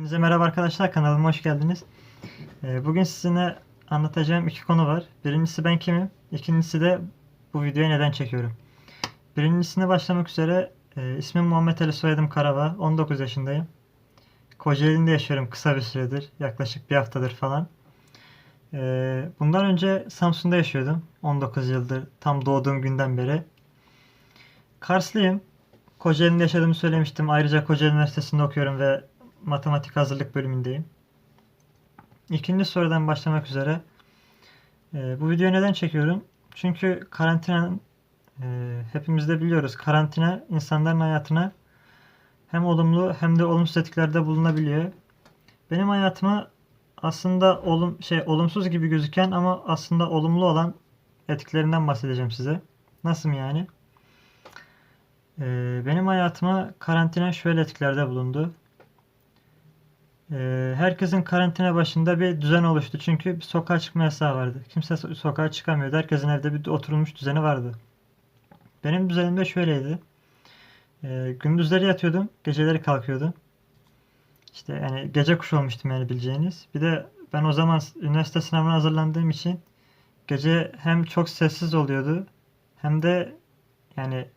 Hepinize merhaba arkadaşlar kanalıma hoş geldiniz. Ee, Bugün sizinle anlatacağım iki konu var. Birincisi ben kimim? İkincisi de bu videoyu neden çekiyorum? Birincisine başlamak üzere e, ismim Muhammed Ali soyadım Karava. 19 yaşındayım. Kocaeli'nde yaşıyorum kısa bir süredir. Yaklaşık bir haftadır falan. Ee, Bundan önce Samsun'da yaşıyordum. 19 yıldır tam doğduğum günden beri. Karslıyım. Kocaeli'nde yaşadığımı söylemiştim. Ayrıca Kocaeli Üniversitesi'nde okuyorum ve matematik hazırlık bölümündeyim. İkinci sorudan başlamak üzere. Ee, bu videoyu neden çekiyorum? Çünkü karantinanın e, hepimiz de biliyoruz. Karantina insanların hayatına hem olumlu hem de olumsuz etkiklerde bulunabiliyor. Benim hayatıma aslında olum şey olumsuz gibi gözüken ama aslında olumlu olan etkilerinden bahsedeceğim size. Nasıl yani? Ee, benim hayatıma karantina şöyle etkilerde bulundu. Ee, herkesin karantina başında bir düzen oluştu. Çünkü bir sokağa çıkma yasağı vardı. Kimse so- sokağa çıkamıyordu. Herkesin evde bir oturulmuş düzeni vardı. Benim düzenim de şöyleydi. Ee, gündüzleri yatıyordum, geceleri kalkıyordum. İşte yani gece kuşu olmuştum yani bileceğiniz. Bir de ben o zaman üniversite sınavına hazırlandığım için gece hem çok sessiz oluyordu hem de yani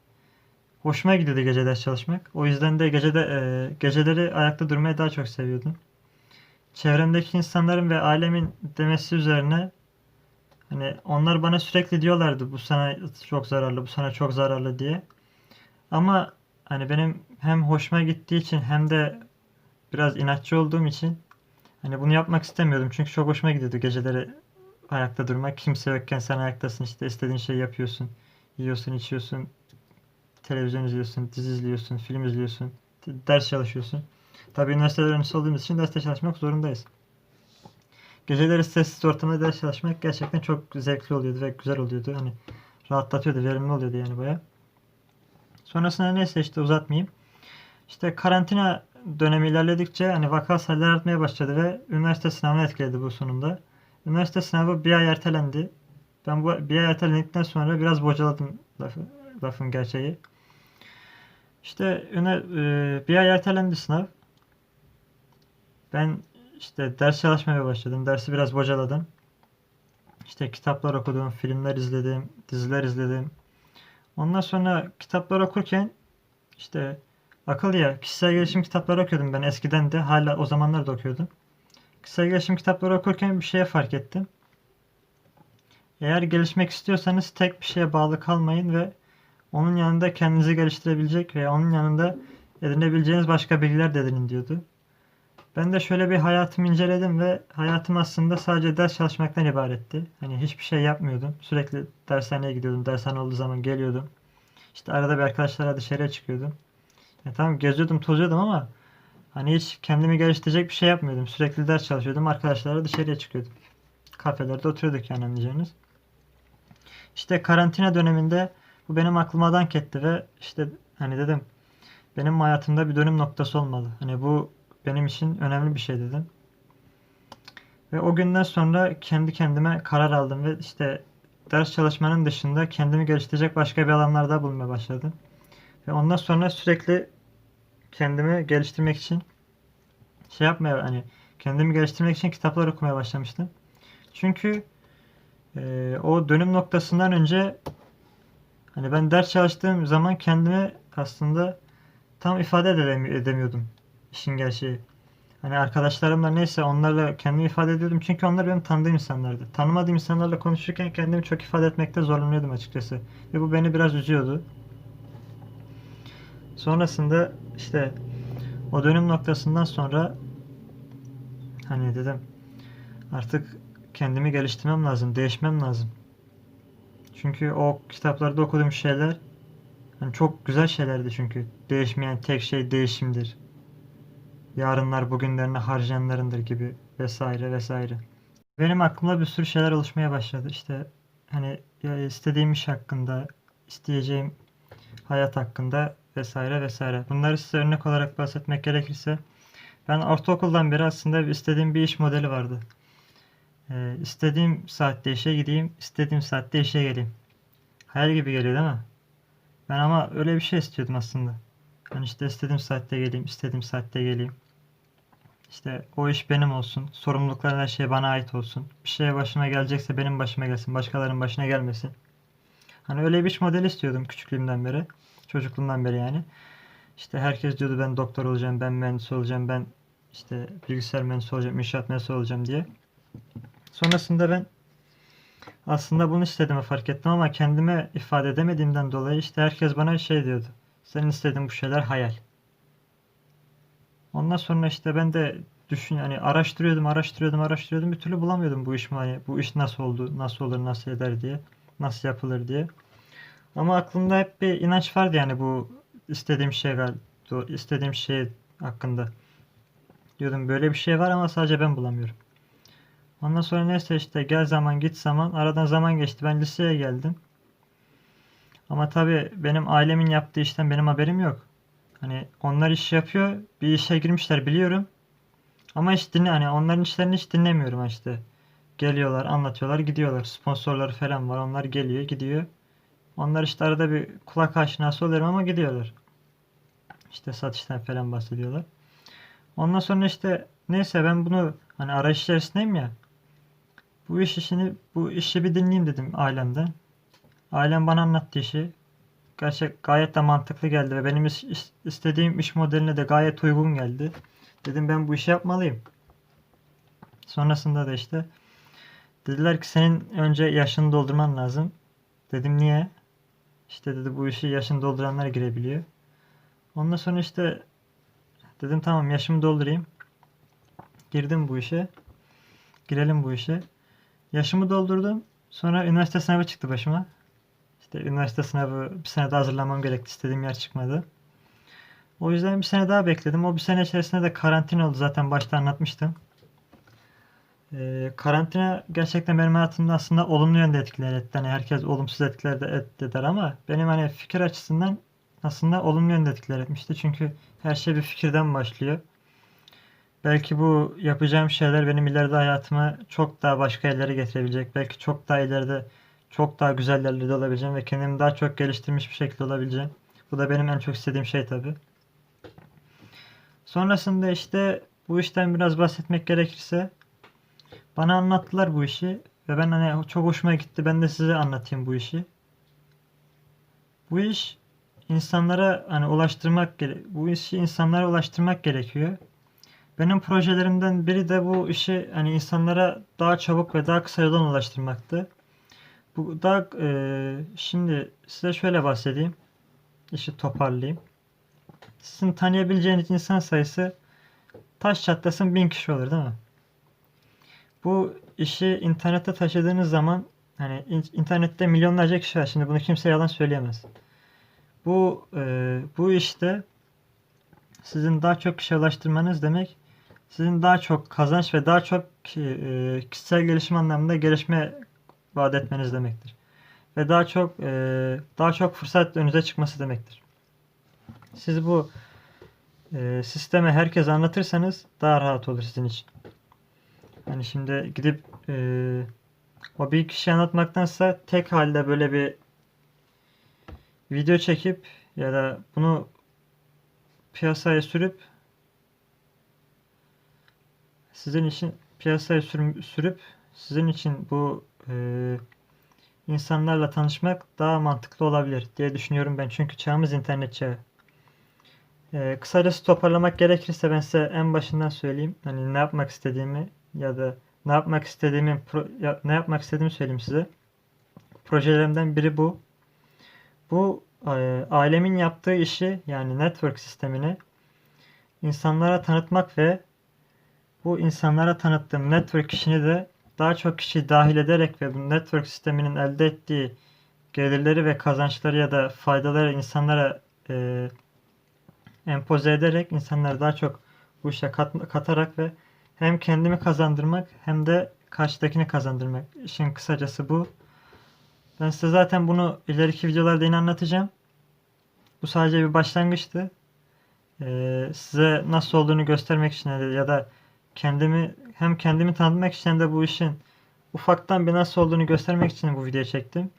hoşuma gidiyordu gece ders çalışmak. O yüzden de gecede e, geceleri ayakta durmayı daha çok seviyordum. Çevremdeki insanların ve ailemin demesi üzerine hani onlar bana sürekli diyorlardı bu sana çok zararlı, bu sana çok zararlı diye. Ama hani benim hem hoşuma gittiği için hem de biraz inatçı olduğum için hani bunu yapmak istemiyordum. Çünkü çok hoşuma gidiyordu geceleri ayakta durmak. Kimse yokken sen ayaktasın işte istediğin şeyi yapıyorsun. Yiyorsun, içiyorsun, televizyon izliyorsun, dizi izliyorsun, film izliyorsun, ders çalışıyorsun. Tabii üniversite öğrencisi olduğumuz için derste çalışmak zorundayız. Geceleri sessiz ortamda ders çalışmak gerçekten çok zevkli oluyordu ve güzel oluyordu. Hani rahatlatıyordu, verimli oluyordu yani baya. Sonrasında neyse işte uzatmayayım. İşte karantina dönemi ilerledikçe hani vaka sayıları artmaya başladı ve üniversite sınavını etkiledi bu sonunda. Üniversite sınavı bir ay ertelendi. Ben bu bir ay ertelendikten sonra biraz bocaladım lafı, lafın gerçeği. İşte öne, e, bir ay ertelendi sınav. Ben işte ders çalışmaya başladım. Dersi biraz bocaladım. İşte kitaplar okudum, filmler izledim, diziler izledim. Ondan sonra kitaplar okurken işte akıl ya kişisel gelişim kitapları okuyordum ben eskiden de hala o zamanlar da okuyordum. Kişisel gelişim kitapları okurken bir şeye fark ettim. Eğer gelişmek istiyorsanız tek bir şeye bağlı kalmayın ve onun yanında kendinizi geliştirebilecek ve onun yanında edinebileceğiniz başka bilgiler de edinin diyordu. Ben de şöyle bir hayatımı inceledim ve hayatım aslında sadece ders çalışmaktan ibaretti. Hani hiçbir şey yapmıyordum. Sürekli dershaneye gidiyordum. Dershane olduğu zaman geliyordum. İşte arada bir arkadaşlarla dışarıya çıkıyordum. Ya tamam geziyordum, tozuyordum ama hani hiç kendimi geliştirecek bir şey yapmıyordum. Sürekli ders çalışıyordum. Arkadaşlarla dışarıya çıkıyordum. Kafelerde oturuyorduk yani anlayacağınız. İşte karantina döneminde bu benim aklıma dank etti ve işte hani dedim benim hayatımda bir dönüm noktası olmalı. Hani bu benim için önemli bir şey dedim. Ve o günden sonra kendi kendime karar aldım ve işte ders çalışmanın dışında kendimi geliştirecek başka bir alanlarda bulmaya başladım. Ve ondan sonra sürekli kendimi geliştirmek için şey yapmaya hani kendimi geliştirmek için kitaplar okumaya başlamıştım. Çünkü e, o dönüm noktasından önce hani ben ders çalıştığım zaman kendimi aslında tam ifade edemi- edemiyordum işin gerçeği. Hani arkadaşlarımla neyse onlarla kendimi ifade ediyordum çünkü onlar benim tanıdığım insanlardı. Tanımadığım insanlarla konuşurken kendimi çok ifade etmekte zorlanıyordum açıkçası. Ve bu beni biraz üzüyordu. Sonrasında işte o dönüm noktasından sonra hani dedim artık kendimi geliştirmem lazım, değişmem lazım. Çünkü o kitaplarda okuduğum şeyler hani çok güzel şeylerdi çünkü. Değişmeyen tek şey değişimdir. Yarınlar bugünlerine harcayanlarındır gibi vesaire vesaire. Benim aklımda bir sürü şeyler oluşmaya başladı. İşte hani istediğim iş hakkında, isteyeceğim hayat hakkında vesaire vesaire. Bunları size örnek olarak bahsetmek gerekirse ben ortaokuldan beri aslında istediğim bir iş modeli vardı. Ee, istediğim saatte işe gideyim, istediğim saatte işe geleyim. Hayal gibi geliyor değil mi? Ben ama öyle bir şey istiyordum aslında. Hani işte istediğim saatte geleyim, istediğim saatte geleyim. İşte o iş benim olsun. Sorumlulukların her şey bana ait olsun. Bir şeye başıma gelecekse benim başıma gelsin. Başkalarının başına gelmesin. Hani öyle bir iş modeli istiyordum küçüklüğümden beri. Çocukluğumdan beri yani. İşte herkes diyordu ben doktor olacağım, ben mühendis olacağım, ben işte bilgisayar mühendisi olacağım, inşaat mühendisi olacağım diye. Sonrasında ben aslında bunu istediğimi fark ettim ama kendime ifade edemediğimden dolayı işte herkes bana şey diyordu. Senin istediğin bu şeyler hayal. Ondan sonra işte ben de düşün hani araştırıyordum, araştırıyordum, araştırıyordum. Bir türlü bulamıyordum bu iş hani bu iş nasıl oldu, nasıl olur, nasıl eder diye, nasıl yapılır diye. Ama aklımda hep bir inanç vardı yani bu istediğim şey istediğim şey hakkında. Diyordum böyle bir şey var ama sadece ben bulamıyorum. Ondan sonra neyse işte gel zaman git zaman aradan zaman geçti. Ben liseye geldim. Ama tabii benim ailemin yaptığı işten benim haberim yok. Hani onlar iş yapıyor. Bir işe girmişler biliyorum. Ama hiç dinle hani onların işlerini hiç dinlemiyorum işte. Geliyorlar, anlatıyorlar, gidiyorlar. Sponsorları falan var. Onlar geliyor, gidiyor. Onlar işte arada bir kulak aşinası oluyorum ama gidiyorlar. İşte satıştan falan bahsediyorlar. Ondan sonra işte neyse ben bunu hani arayış içerisindeyim ya. Bu iş işini bu işi bir dinleyeyim dedim ailemden. Ailem bana anlattı işi. Gerçek gayet de mantıklı geldi ve benim iş, istediğim iş modeline de gayet uygun geldi. Dedim ben bu işi yapmalıyım. Sonrasında da işte dediler ki senin önce yaşını doldurman lazım. Dedim niye? İşte dedi bu işi yaşını dolduranlar girebiliyor. Ondan sonra işte dedim tamam yaşımı doldurayım. Girdim bu işe. Girelim bu işe. Yaşımı doldurdum. Sonra üniversite sınavı çıktı başıma. İşte üniversite sınavı bir sene daha hazırlamam gerekti. İstediğim yer çıkmadı. O yüzden bir sene daha bekledim. O bir sene içerisinde de karantina oldu. Zaten başta anlatmıştım. Ee, karantina gerçekten benim hayatımda aslında olumlu yönde etkiler etti. Hani herkes olumsuz etkiler de etti der ama benim hani fikir açısından aslında olumlu yönde etkiler etmişti. Çünkü her şey bir fikirden başlıyor. Belki bu yapacağım şeyler benim ileride hayatıma çok daha başka yerlere getirebilecek. Belki çok daha ileride çok daha güzel yerlerde olabileceğim ve kendimi daha çok geliştirmiş bir şekilde olabileceğim. Bu da benim en çok istediğim şey tabii. Sonrasında işte bu işten biraz bahsetmek gerekirse bana anlattılar bu işi ve ben hani çok hoşuma gitti. Ben de size anlatayım bu işi. Bu iş insanlara hani ulaştırmak bu işi insanlara ulaştırmak gerekiyor. Benim projelerimden biri de bu işi hani insanlara daha çabuk ve daha kısa yoldan ulaştırmaktı. Bu da e, şimdi size şöyle bahsedeyim. İşi toparlayayım. Sizin tanıyabileceğiniz insan sayısı taş çatlasın bin kişi olur değil mi? Bu işi internete taşıdığınız zaman hani internette milyonlarca kişi var. Şimdi bunu kimse yalan söyleyemez. Bu e, bu işte sizin daha çok kişi ulaştırmanız demek sizin daha çok kazanç ve daha çok e, kişisel gelişim anlamında gelişme vaat etmeniz demektir. Ve daha çok e, daha çok fırsat önünüze çıkması demektir. Siz bu e, sisteme herkes anlatırsanız daha rahat olur sizin için. Hani şimdi gidip e, o bir kişi anlatmaktansa tek halde böyle bir video çekip ya da bunu piyasaya sürüp sizin için piyasaya sürüp sizin için bu e, insanlarla tanışmak daha mantıklı olabilir diye düşünüyorum ben. Çünkü çağımız internet çağı. E, kısacası toparlamak gerekirse ben size en başından söyleyeyim. Hani ne yapmak istediğimi ya da ne yapmak istediğimi ne yapmak istediğimi söyleyeyim size. Projelerimden biri bu. Bu e, ailemin yaptığı işi yani network sistemini insanlara tanıtmak ve bu insanlara tanıttığım network işini de daha çok kişi dahil ederek ve bu network sisteminin elde ettiği gelirleri ve kazançları ya da faydaları insanlara e, empoze ederek insanları daha çok bu işe kat, katarak ve hem kendimi kazandırmak hem de karşıdakini kazandırmak. İşin kısacası bu. Ben size zaten bunu ileriki videolarda yine anlatacağım. Bu sadece bir başlangıçtı. Ee, size nasıl olduğunu göstermek için ya da kendimi hem kendimi tanıtmak için hem de bu işin ufaktan bir nasıl olduğunu göstermek için bu videoyu çektim.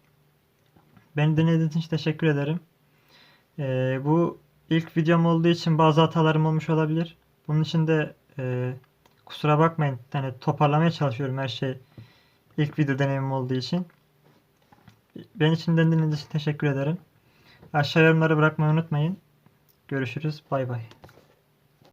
Beni dinlediğiniz için teşekkür ederim. Ee, bu ilk videom olduğu için bazı hatalarım olmuş olabilir. Bunun için de Ee, kusura bakmayın. Yani toparlamaya çalışıyorum her şey. İlk video deneyimim olduğu için. Benim için dinlediğiniz için teşekkür ederim. Aşağı yorumları bırakmayı unutmayın. Görüşürüz. Bay bay.